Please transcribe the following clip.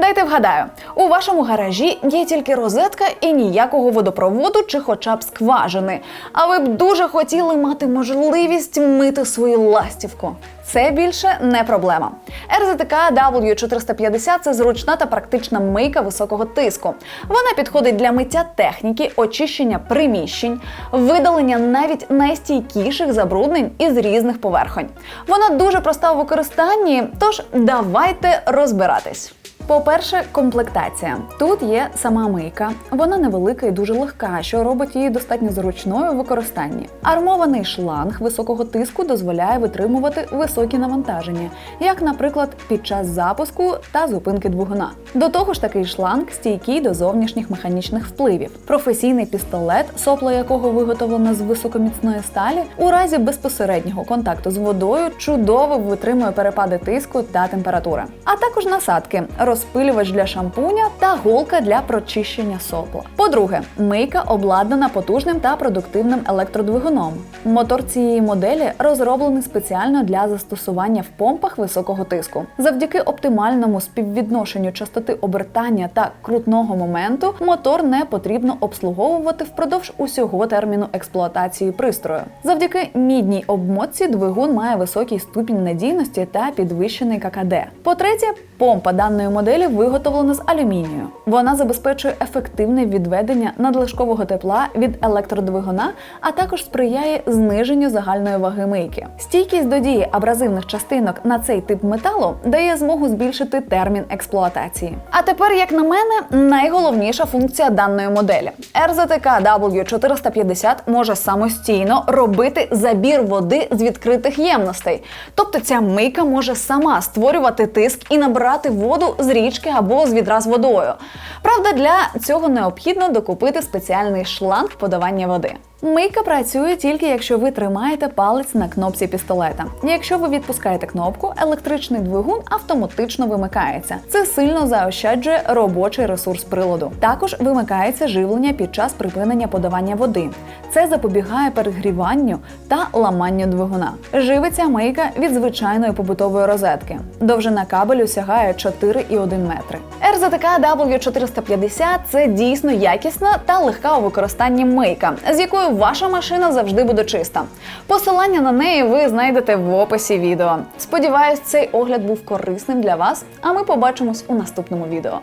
Дайте вгадаю, у вашому гаражі є тільки розетка і ніякого водопроводу чи хоча б скважини. А ви б дуже хотіли мати можливість мити свою ластівку. Це більше не проблема. РЗТК W450 – це зручна та практична мийка високого тиску. Вона підходить для миття техніки, очищення приміщень, видалення навіть найстійкіших забруднень із різних поверхонь. Вона дуже проста у використанні, тож давайте розбиратись. По-перше, комплектація. Тут є сама мийка. Вона невелика і дуже легка, що робить її достатньо зручною у використанні. Армований шланг високого тиску дозволяє витримувати високі навантаження, як, наприклад, під час запуску та зупинки двигуна. До того ж, такий шланг стійкий до зовнішніх механічних впливів. Професійний пістолет, сопло якого виготовлено з високоміцної сталі, у разі безпосереднього контакту з водою чудово витримує перепади тиску та температури. А також насадки, розпилювач для шампуня та голка для прочищення сопла. По-друге, мийка обладнана потужним та продуктивним електродвигуном. Мотор цієї моделі розроблений спеціально для застосування в помпах високого тиску. Завдяки оптимальному співвідношенню частоти обертання та крутного моменту мотор не потрібно обслуговувати впродовж усього терміну експлуатації пристрою. Завдяки мідній обмотці двигун має високий ступінь надійності та підвищений ККД. По-третє, помпа даної моделі виготовлена з алюмінію. Вона забезпечує ефективне відведення надлишкового тепла від електродвигуна, а також сприяє зниженню загальної ваги мийки. Стійкість до дії абразивних частинок на цей тип металу дає змогу збільшити термін експлуатації. А тепер, як на мене, найголовніша функція даної моделі. РЗТК W450 може самостійно робити забір води з відкритих ємностей. Тобто ця мийка може сама створювати тиск і набирати воду з річки або з відра з водою. Правда, для цього необхідно докупити спеціальний шланг подавання води. Мийка працює тільки якщо ви тримаєте палець на кнопці пістолета. Якщо ви відпускаєте кнопку, електричний двигун автоматично вимикається. Це сильно заощаджує робочий ресурс приладу. Також вимикається живлення під час припинення подавання води. Це запобігає перегріванню та ламанню двигуна. Живиться мийка від звичайної побутової розетки. Довжина кабелю сягає 4,1 метри. РЗТК W450 – це дійсно якісна та легка у використанні мийка, з якою ваша машина завжди буде чиста. Посилання на неї ви знайдете в описі відео. Сподіваюсь, цей огляд був корисним для вас, а ми побачимось у наступному відео.